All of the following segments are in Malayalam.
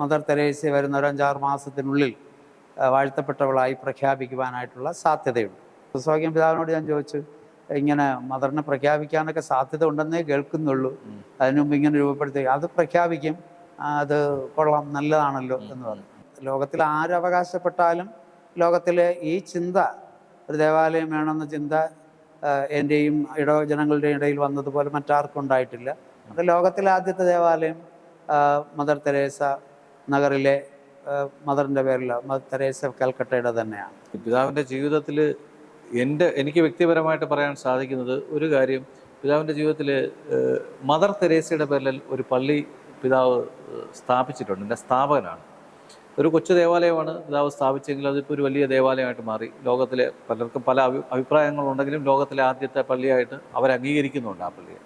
മദർ തെരേസ വരുന്ന ഒരു അഞ്ചാറ് മാസത്തിനുള്ളിൽ വാഴ്ത്തപ്പെട്ടവളായി പ്രഖ്യാപിക്കുവാനായിട്ടുള്ള സാധ്യതയുണ്ട്. സ്വാഗ്യം പിതാവിനോട് ഞാൻ ചോദിച്ചു ഇങ്ങനെ മദറിനെ പ്രഖ്യാപിക്കാനൊക്കെ സാധ്യത ഉണ്ടെന്നേ കേൾക്കുന്നുള്ളൂ അതിനു മുമ്പ് ഇങ്ങനെ രൂപപ്പെടുത്തി അത് പ്രഖ്യാപിക്കും അത് കൊള്ളാം നല്ലതാണല്ലോ എന്ന് പറഞ്ഞു. ലോകത്തിൽ ആരവകാശപ്പെട്ടാലും ലോകത്തിലെ ഈ ചിന്ത ഒരു ദേവാലയം വേണമെന്ന ചിന്ത എന്റെയും ഇടോ ജനങ്ങളുടെയും ഇടയിൽ വന്നതുപോലെ മറ്റാർക്കും ഉണ്ടായിട്ടില്ല. അത് ലോകത്തിലെ ആദ്യത്തെ ദേവാലയം മദർ തെരേസ നഗറിലെ മദറിന്റെ പേരിൽ മദർ തെരേസ കൽക്കട്ടയുടെ തന്നെയാണ്. പിതാവിന്റെ ജീവിതത്തിൽ എന്റെ എനിക്ക് വ്യക്തിപരമായിട്ട് പറയാൻ സാധിക്കുന്നത് ഒരു കാര്യം പിതാവിന്റെ ജീവിതത്തിൽ മദർ തെരേസയുടെ പേരിൽ ഒരു പള്ളി പിതാവ് സ്ഥാപിച്ചിട്ടുണ്ട്. എന്റെ സ്ഥാപകനാണ്. ഒരു കൊച്ചു ദേവാലയമാണ് പിതാവ് സ്ഥാപിച്ചെങ്കിൽ അതിപ്പോൾ ഒരു വലിയ ദേവാലയമായിട്ട് മാറി. ലോകത്തിലെ പലർക്കും പല അഭി അഭിപ്രായങ്ങളുണ്ടെങ്കിലും ലോകത്തിലെ ആദ്യത്തെ പള്ളിയായിട്ട് അവർ അംഗീകരിക്കുന്നുണ്ട് ആ പള്ളിയെ.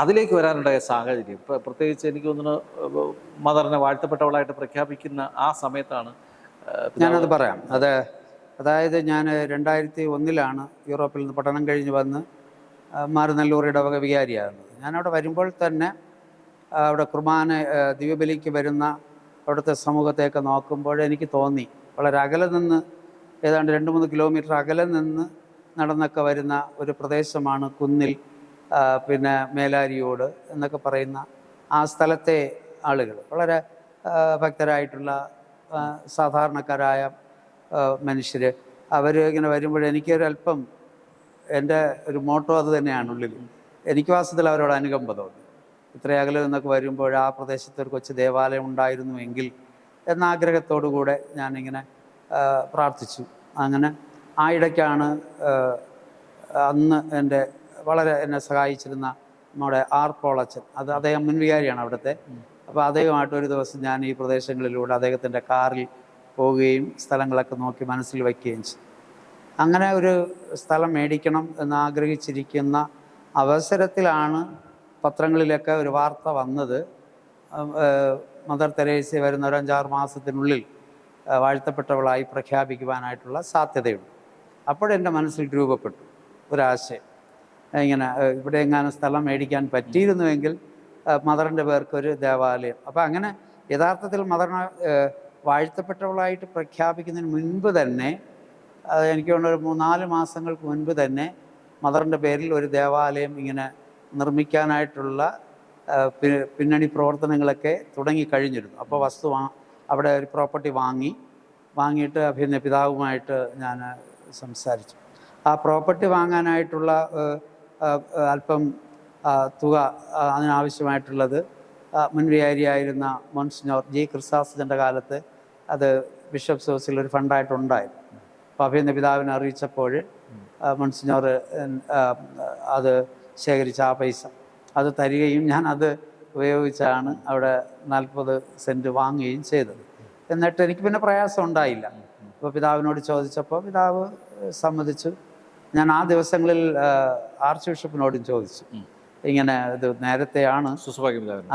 അതിലേക്ക് വരാനുണ്ടായ സാഹചര്യം. ഇപ്പം പ്രത്യേകിച്ച് എനിക്ക് തോന്നുന്നു മദറിനെ വാഴ്ത്തപ്പെട്ടവളായിട്ട് പ്രഖ്യാപിക്കുന്ന ആ സമയത്താണ് ഞാനത് പറയാം. അത് അതായത് ഞാൻ രണ്ടായിരത്തി ഒന്നിലാണ് യൂറോപ്പിൽ നിന്ന് പഠനം കഴിഞ്ഞ് വന്ന് മാറുനല്ലൂർ ഇടവക വികാരിയാകുന്നത്. ഞാനവിടെ വരുമ്പോൾ തന്നെ അവിടെ കുർബാന ദിവ്യബലിക്ക് വരുന്ന അവിടുത്തെ സമൂഹത്തെയൊക്കെ നോക്കുമ്പോൾ എനിക്ക് തോന്നി. വളരെ അകലെ നിന്ന് ഏതാണ്ട് രണ്ട് മൂന്ന് കിലോമീറ്റർ അകലെ നിന്ന് നടന്നൊക്കെ വരുന്ന ഒരു പ്രദേശമാണ് കുന്നിൽ. പിന്നെ മേലാരിയോട് എന്നൊക്കെ പറയുന്ന ആ സ്ഥലത്തെ ആളുകൾ. വളരെ ഭക്തരായിട്ടുള്ള സാധാരണക്കാരായ മനുഷ്യർ അവർ ഇങ്ങനെ വരുമ്പോൾ എനിക്കൊരല്പം എന്റെ ഒരു മോട്ടോ അത് തന്നെയാണ് ഉള്ളിൽ എനിക്ക് വാസ്തവത്തിൽ അവരോട് അനുകമ്പ തോന്നി. ഇത്ര നിന്നൊക്കെ വരുമ്പോൾ ആ പ്രദേശത്ത് ഒരു കൊച്ചു ദേവാലയം ഉണ്ടായിരുന്നുവെങ്കിൽ എന്ന ആഗ്രഹത്തോടുകൂടെ ഞാനിങ്ങനെ പ്രാർത്ഥിച്ചു. അങ്ങനെ ആ ഇടയ്ക്കാണ് അന്ന് എന്റെ വളരെ എന്നെ സഹായിച്ചിരുന്ന നമ്മുടെ ആർ പോളച്ചൻ അത് അദ്ദേഹം മുൻവികാരിയാണ് അവിടുത്തെ. അപ്പോൾ അദ്ദേഹമായിട്ട് ഒരു ദിവസം ഞാൻ ഈ പ്രദേശങ്ങളിലൂടെ അദ്ദേഹത്തിന്റെ കാറിൽ പോവുകയും സ്ഥലങ്ങളൊക്കെ നോക്കി മനസ്സിൽ വയ്ക്കുകയും ചെയ്തു. അങ്ങനെ ഒരു സ്ഥലം മേടിക്കണം എന്ന് ആഗ്രഹിച്ചിരിക്കുന്ന അവസരത്തിലാണ് പത്രങ്ങളിലൊക്കെ ഒരു വാർത്ത വന്നത്. മദർ തെരേസ വരുന്ന ഒരു അഞ്ചാറ് മാസത്തിനുള്ളിൽ വാഴ്ത്തപ്പെട്ടവളായി പ്രഖ്യാപിക്കുവാനായിട്ടുള്ള സാധ്യതയുണ്ട്. അപ്പോഴെന്റെ മനസ്സിൽ രൂപപ്പെട്ടു ഒരാശയം. ഇങ്ങനെ ഇവിടെ എങ്ങാനും സ്ഥലം മേടിക്കാൻ പറ്റിയിരുന്നുവെങ്കിൽ മദറിന്റെ പേർക്കൊരു ദേവാലയം. അപ്പോൾ അങ്ങനെ യഥാർത്ഥത്തിൽ മദറിനെ വാഴ്ത്തപ്പെട്ടവളായിട്ട് പ്രഖ്യാപിക്കുന്നതിന് മുൻപ് തന്നെ എനിക്ക് തോന്നുന്ന ഒരു മൂന്നാൽ മാസങ്ങൾക്ക് മുൻപ് തന്നെ മദറിന്റെ പേരിൽ ഒരു ദേവാലയം ഇങ്ങനെ നിർമ്മിക്കാനായിട്ടുള്ള പിന്നണി പ്രവർത്തനങ്ങളൊക്കെ തുടങ്ങി കഴിഞ്ഞിരുന്നു. അപ്പോൾ വസ്തു അവിടെ ഒരു പ്രോപ്പർട്ടി വാങ്ങി വാങ്ങിയിട്ട് അഭിനയ പിതാവുമായിട്ട് ഞാൻ സംസാരിച്ചു. ആ പ്രോപ്പർട്ടി വാങ്ങാനായിട്ടുള്ള അല്പം തുക അതിനാവശ്യമായിട്ടുള്ളത്. ആ, മുൻവികാരിയായിരുന്ന മോൺസിനോർ ജി ക്രിസ്താസിന്റെ കാലത്ത് അത് ബിഷപ്പ് സോസിൽ ഒരു ഫണ്ടായിട്ടുണ്ടായിരുന്നു. അപ്പോൾ അഭിനന്ദ പിതാവിനെ അറിയിച്ചപ്പോൾ മോൺസിനോർ അത് ശേഖരിച്ച ആ പൈസ. അത് തരികയും ഞാൻ അത് ഉപയോഗിച്ചാണ് അവിടെ നാൽപ്പത് സെന്റ് വാങ്ങുകയും ചെയ്തത്. എന്നിട്ട് എനിക്ക് പിന്നെ പ്രയാസം ഉണ്ടായില്ല. അപ്പോൾ പിതാവിനോട് ചോദിച്ചപ്പോൾ പിതാവ് സമ്മതിച്ചു. ഞാൻ ആ ദിവസങ്ങളിൽ ആർച്ച് ബിഷപ്പിനോടും ചോദിച്ചു. ഇങ്ങനെ ഇത് നേരത്തെയാണ്.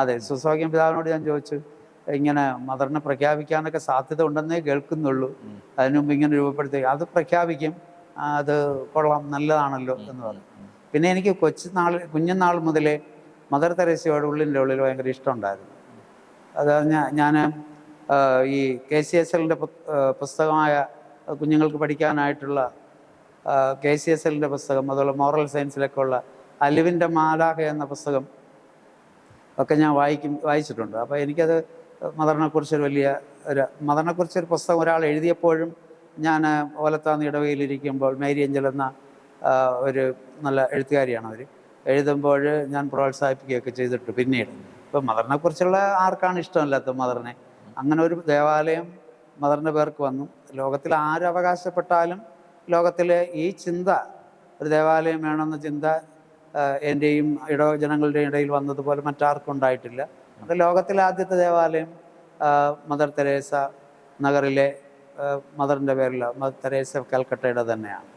അതെ സുസ്വാഗ്യം പിതാവിനോട് ഞാൻ ചോദിച്ചു. ഇങ്ങനെ മദറിനെ പ്രഖ്യാപിക്കാനൊക്കെ സാധ്യത ഉണ്ടെന്നേ കേൾക്കുന്നുള്ളൂ. അതിനു മുമ്പ് ഇങ്ങനെ രൂപപ്പെടുത്തി അത് പ്രഖ്യാപിക്കും. അത് കൊള്ളാം നല്ലതാണല്ലോ എന്ന് പറഞ്ഞു. പിന്നെ എനിക്ക് കൊച്ചു നാൾ കുഞ്ഞുനാൾ മുതലേ മദർ തെരേസയോട് ഉള്ളിന്റെ ഉള്ളിൽ ഭയങ്കര ഇഷ്ടമുണ്ടായിരുന്നു. അത് ഞാൻ ഞാൻ ഈ കെ സി എസ് എല്ലിന്റെ പുസ്തകമായ കുഞ്ഞുങ്ങൾക്ക് പഠിക്കാനായിട്ടുള്ള കെ സി എസ് എല്ലിന്റെ പുസ്തകം അതുപോലെ മോറൽ സയൻസിലൊക്കെ ഉള്ള അലിവിന്റെ മാലാഹ എന്ന പുസ്തകം ഒക്കെ ഞാൻ വായിക്കും വായിച്ചിട്ടുണ്ട്. അപ്പോൾ എനിക്കത് മദറിനെക്കുറിച്ചൊരു വലിയ ഒരു മദറിനെക്കുറിച്ചൊരു പുസ്തകം ഒരാൾ എഴുതിയപ്പോഴും ഞാൻ ഓലത്താന്ന് ഇടവയിലിരിക്കുമ്പോൾ മേരി അഞ്ചൽ എന്ന ഒരു നല്ല എഴുത്തുകാരിയാണ് അവർ എഴുതുമ്പോൾ ഞാൻ പ്രോത്സാഹിപ്പിക്കുകയൊക്കെ ചെയ്തിട്ടുണ്ട് പിന്നീട്. ഇപ്പം മദറിനെക്കുറിച്ചുള്ള ആർക്കാണ് ഇഷ്ടമല്ലാത്ത മദറിനെ? അങ്ങനെ ഒരു ദേവാലയം മദറിന്റെ പേർക്ക് വന്നു. ലോകത്തിൽ ആര് അവകാശപ്പെട്ടാലും ലോകത്തിലെ ഈ ചിന്ത ഒരു ദേവാലയം വേണമെന്ന ചിന്ത എന്റെയും ഇടോ ജനങ്ങളുടെയും ഇടയിൽ വന്നതുപോലെ മറ്റാർക്കും ഉണ്ടായിട്ടില്ല. അത് ലോകത്തിലെ ആദ്യത്തെ ദേവാലയം മദർ തെരേസ നഗറിലെ മദറിന്റെ പേരിൽ മദർ തെരേസ കൽക്കട്ടയുടെ തന്നെയാണ്.